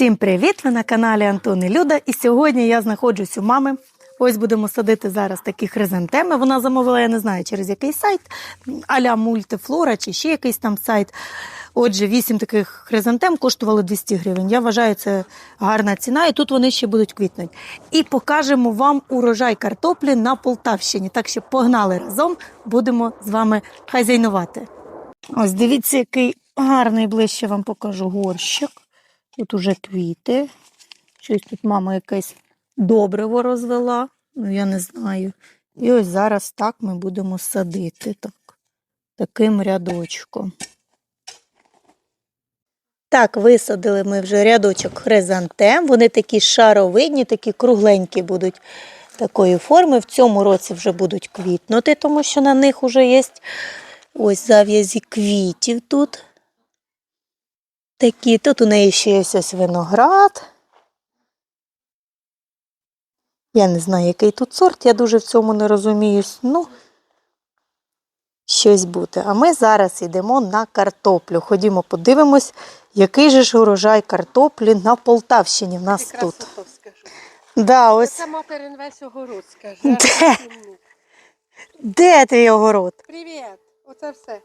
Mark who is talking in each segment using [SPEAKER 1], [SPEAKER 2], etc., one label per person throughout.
[SPEAKER 1] Всім привіт! Ви на каналі Антон і Люда. І сьогодні я знаходжусь у мами. Ось будемо садити зараз такі хризантеми. Вона замовила, я не знаю, через який сайт, аля мультифлора чи ще якийсь там сайт. Отже, вісім таких хризантем коштували 200 гривень. Я вважаю, це гарна ціна, і тут вони ще будуть квітнути. І покажемо вам урожай картоплі на Полтавщині. Так що погнали разом, будемо з вами хазяйнувати. Ось дивіться, який гарний ближче вам покажу горщик. Тут уже квіти. Щось тут мама якесь добриво розвела. Ну, я не знаю. І ось зараз так ми будемо садити так, таким рядочком. Так, висадили ми вже рядочок хризантем. Вони такі шаровидні, такі кругленькі будуть такої форми. В цьому році вже будуть квітнути, тому що на них вже є ось зав'язі квітів тут. Такі, тут у неї ще є ось виноград. Я не знаю, який тут сорт, я дуже в цьому не розуміюсь. Ну, щось буде. А ми зараз йдемо на картоплю. Ходімо, подивимось, який же ж урожай картоплі на Полтавщині в нас
[SPEAKER 2] Якраз
[SPEAKER 1] тут.
[SPEAKER 2] ото скажу.
[SPEAKER 1] Да, ось
[SPEAKER 2] Це материн весь огород скаже.
[SPEAKER 1] Де? де твій огород?
[SPEAKER 2] Привіт, оце все.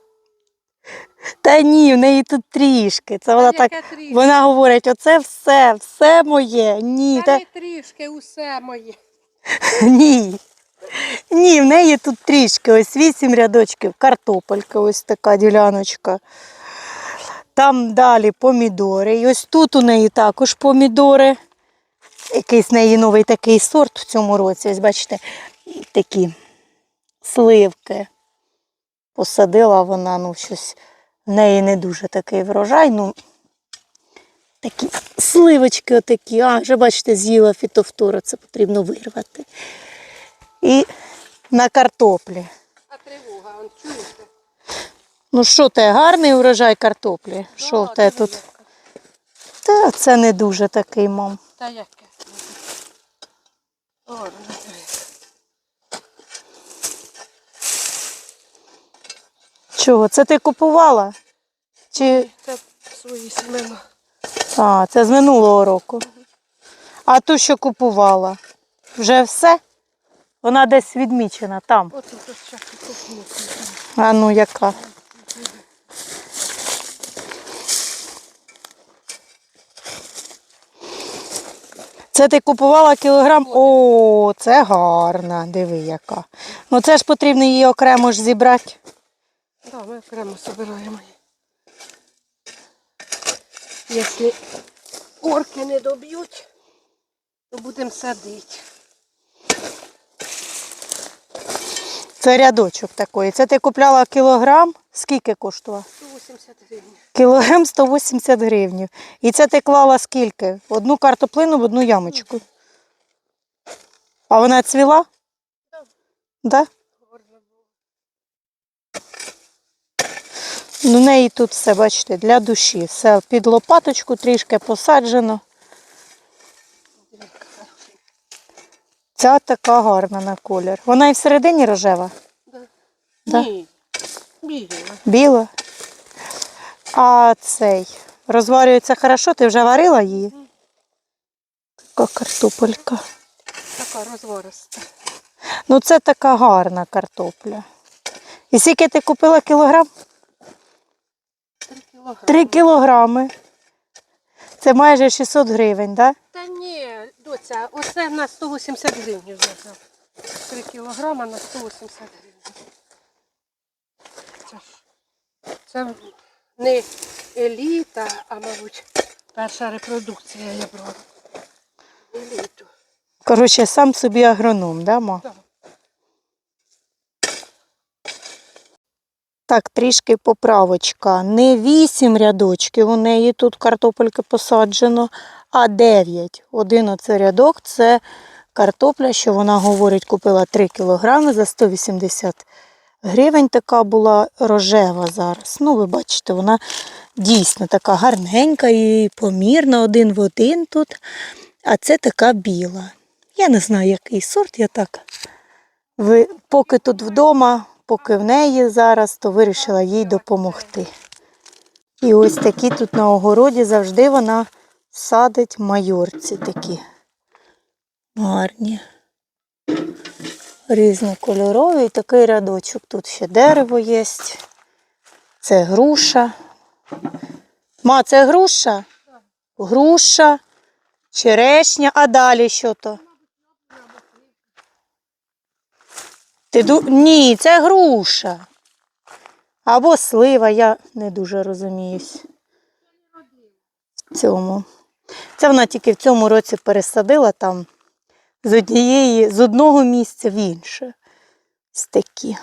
[SPEAKER 1] Та ні, в неї тут трішки. Це вона так.
[SPEAKER 2] яке трішки?
[SPEAKER 1] Вона говорить, оце все, все моє. Ні,
[SPEAKER 2] Та
[SPEAKER 1] та...
[SPEAKER 2] не трішки, усе моє.
[SPEAKER 1] Ні. Ні, в неї тут трішки, ось вісім рядочків, картопелька, ось така діляночка. Там далі помідори. І ось тут у неї також помідори. Якийсь в неї новий такий сорт в цьому році. Ось бачите, такі сливки. Посадила вона, ну, щось в неї не дуже такий врожай. Ну, такі сливочки отакі. А, вже бачите, з'їла фітофтора, це потрібно вирвати. І на картоплі.
[SPEAKER 2] А тривога, он чуєте?
[SPEAKER 1] Ну що те, гарний урожай картоплі? Що в те тут? Та це не дуже такий, мам.
[SPEAKER 2] Та яке? О, ну,
[SPEAKER 1] Чого? Це ти купувала? Чи...
[SPEAKER 2] це свої семена.
[SPEAKER 1] А, це з минулого року. А ту, що купувала? Вже все? Вона десь відмічена там.
[SPEAKER 2] От тут ще.
[SPEAKER 1] А ну яка? Це ти купувала кілограм? О, це гарна, диви яка. Ну це ж потрібно її окремо ж зібрати.
[SPEAKER 2] Так, ми окремо збираємо. Якщо орки не доб'ють, то будемо садити.
[SPEAKER 1] Це рядочок такий. Це ти купляла кілограм. Скільки коштував?
[SPEAKER 2] 180 гривень.
[SPEAKER 1] Кілограм 180 гривень. І це ти клала скільки? Одну картоплину в одну ямочку. А вона цвіла?
[SPEAKER 2] Так.
[SPEAKER 1] Да?
[SPEAKER 2] Гарно
[SPEAKER 1] Ну, неї тут все, бачите, для душі. Все під лопаточку трішки посаджено. Ця така гарна на колір. Вона і всередині рожева,
[SPEAKER 2] Да.
[SPEAKER 1] Да.
[SPEAKER 2] Ні, біла.
[SPEAKER 1] біла. А цей розварюється хорошо, ти вже варила її? Така картопелька.
[SPEAKER 2] Така розвориста.
[SPEAKER 1] Ну, це така гарна картопля. І скільки ти купила кілограм?
[SPEAKER 2] Три кілограми.
[SPEAKER 1] Це майже 600 гривень, так? Да?
[SPEAKER 2] Та ні, доця, оце на 180 гривень взяв. Три кілограма на 180 гривень. Це, це не еліта, а, мабуть, перша репродукція я брала. Еліту.
[SPEAKER 1] Коротше, сам собі агроном, да, ма?
[SPEAKER 2] Так.
[SPEAKER 1] Так, трішки поправочка. Не вісім рядочків у неї тут картопельки посаджено, а дев'ять. Один оце рядок це картопля, що вона говорить, купила 3 кілограми за 180 гривень. Така була рожева зараз. Ну, ви бачите, вона дійсно така гарненька і помірна один в один тут. А це така біла. Я не знаю, який сорт, я так. Ви, поки тут вдома, поки в неї зараз, то вирішила їй допомогти. І ось такі тут на огороді завжди вона садить майорці такі. Гарні. Різнокольорові. Такий рядочок. Тут ще дерево є. Це груша. Ма, це груша? Груша, черешня, а далі що то? Ти ду... Ні, це груша. Або слива, я не дуже розуміюсь. В цьому. Це вона тільки в цьому році пересадила там з однієї, з одного місця в інше. Ось такі.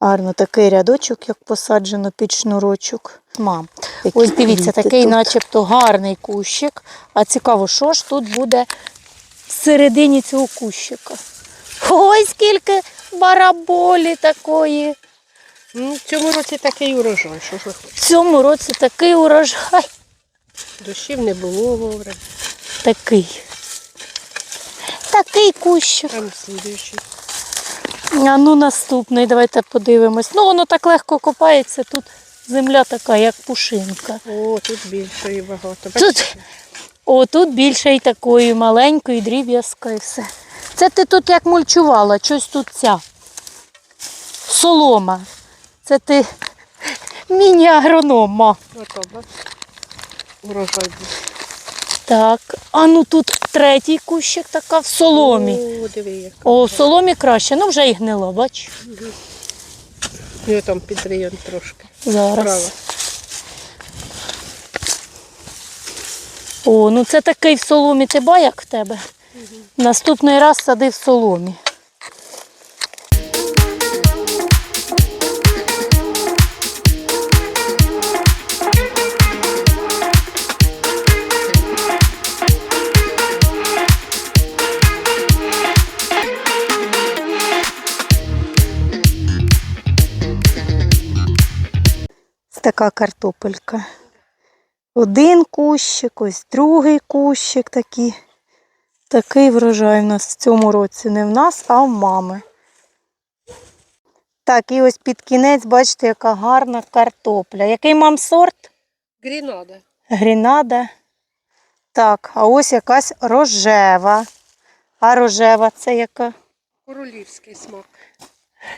[SPEAKER 1] Гарно такий рядочок, як посаджено під шнурочок. Мам,
[SPEAKER 3] Які
[SPEAKER 1] ось дивіться, такий
[SPEAKER 3] тут.
[SPEAKER 1] начебто гарний кущик. А цікаво, що ж тут буде всередині цього кущика. Ой, скільки бараболі такої.
[SPEAKER 2] Ну, в цьому році такий урожай, що ж ви хочете.
[SPEAKER 1] В цьому році такий урожай.
[SPEAKER 2] Дощів не було вовремя.
[SPEAKER 1] Такий. Такий кущик.
[SPEAKER 2] Там слідуючий.
[SPEAKER 1] А ну наступний, давайте подивимось. Ну, воно так легко копається, тут земля така, як пушинка.
[SPEAKER 2] О, тут більше і багато.
[SPEAKER 1] Тут, о, тут більше і такої маленької, дріб'язка і все. Це ти тут як мульчувала, щось тут ця. Солома. Це ти
[SPEAKER 2] бач. Урожай був.
[SPEAKER 1] Так. А ну тут третій кущик така в соломі.
[SPEAKER 2] О, диви, яка.
[SPEAKER 1] О, в соломі краще, ну вже і гнило, бач.
[SPEAKER 2] І там під район трошки.
[SPEAKER 1] Зараз.
[SPEAKER 2] Справа.
[SPEAKER 1] О, ну це такий в соломі, ти ба, як в тебе. Наступний раз сади в соломі. Така картопелька. Один кущик, ось другий кущик такий. Такий врожай в нас в цьому році. Не в нас, а в мами. Так, і ось під кінець, бачите, яка гарна картопля. Який мам сорт?
[SPEAKER 2] Грінада.
[SPEAKER 1] Грінада. Так, а ось якась рожева. А рожева це яка?
[SPEAKER 2] Королівський смак.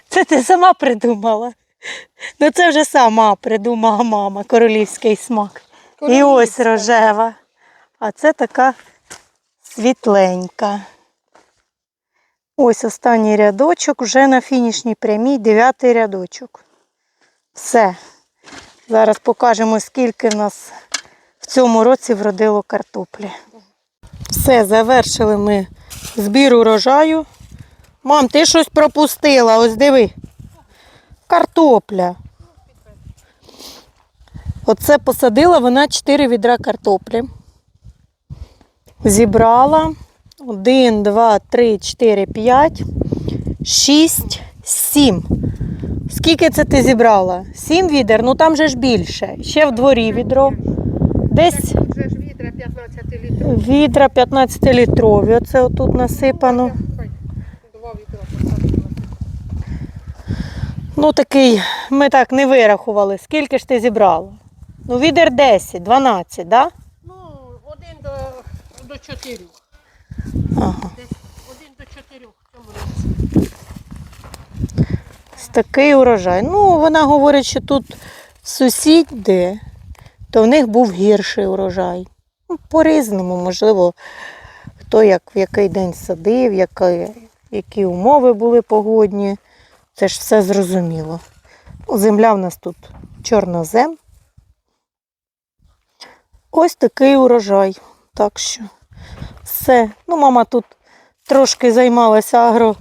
[SPEAKER 1] Це ти сама придумала. Ну це вже сама придумала мама, королівський смак. І ось рожева. А це така світленька. Ось останній рядочок, вже на фінішній прямій, дев'ятий рядочок. Все. Зараз покажемо, скільки в нас в цьому році вродило картоплі. Все, завершили ми збір урожаю. Мам, ти щось пропустила, ось диви. Картопля. Оце посадила вона 4 відра картоплі. Зібрала 1, 2, 3, 4, 5, 6, 7. Скільки це ти зібрала? 7 відер, ну там же ж більше. Ще в дворі відро. Десь
[SPEAKER 2] тут же ж відра 15 літрів.
[SPEAKER 1] відра 15-літрові. Оце отут насипано.
[SPEAKER 2] Два відра посадила.
[SPEAKER 1] Ну такий, ми так не вирахували. Скільки ж ти зібрала? Ну, відер 10, 12, да?
[SPEAKER 2] Ну, один до, до чотирьох.
[SPEAKER 1] Ага.
[SPEAKER 2] Десь один до чотирьох в цьому році.
[SPEAKER 1] Ось такий урожай. Ну, вона говорить, що тут сусіди, то в них був гірший урожай. Ну, по-різному, можливо, хто як в який день садив, які, які умови були погодні. Це ж все зрозуміло. Ну, земля в нас тут чорнозем. Ось такий урожай. Так що все. Ну, мама тут трошки займалася агро,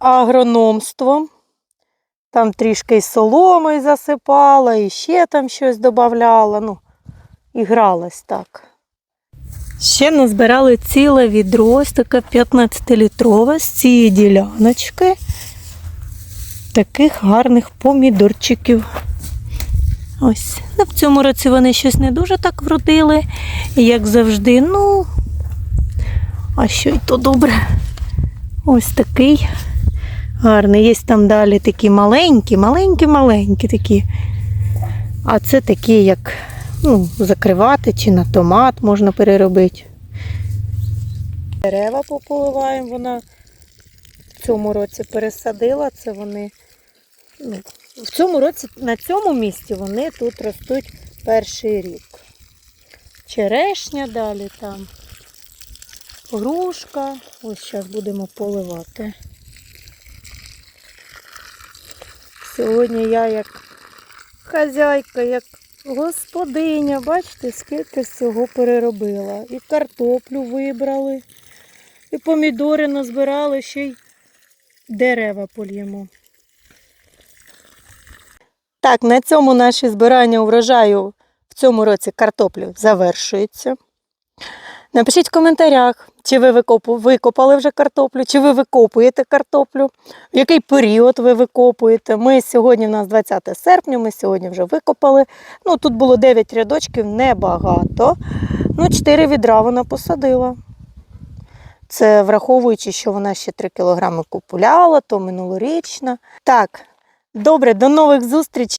[SPEAKER 1] агрономством. Там трішки й соломи засипала, і ще там щось додавала. Ну, і гралась так. Ще назбирали ціле відро, таке 15-літрове з цієї діляночки. Таких гарних помідорчиків. Ось. Ну, в цьому році вони щось не дуже так вродили, як завжди. Ну, а що й то добре. Ось такий гарний. Є там далі такі маленькі, маленькі, маленькі такі. А це такі, як ну, закривати, чи на томат можна переробити. Дерева пополиваємо, вона в цьому році пересадила, це вони. Ну, в цьому році, на цьому місці вони тут ростуть перший рік. Черешня далі там. Грушка. Ось зараз будемо поливати. Сьогодні я як хазяйка, як господиня, бачите, скільки всього переробила. І картоплю вибрали, і помідори назбирали, ще й дерева польємо. Так, на цьому наші збирання урожаю в цьому році картоплю завершується. Напишіть в коментарях, чи ви викопали вже картоплю, чи ви викопуєте картоплю, в який період ви викопуєте. Ми сьогодні в нас 20 серпня, ми сьогодні вже викопали. Ну, тут було 9 рядочків, небагато. Ну, 4 відра вона посадила. Це враховуючи, що вона ще 3 кілограми купуляла, то минулорічна. Так, добре, до нових зустрічей.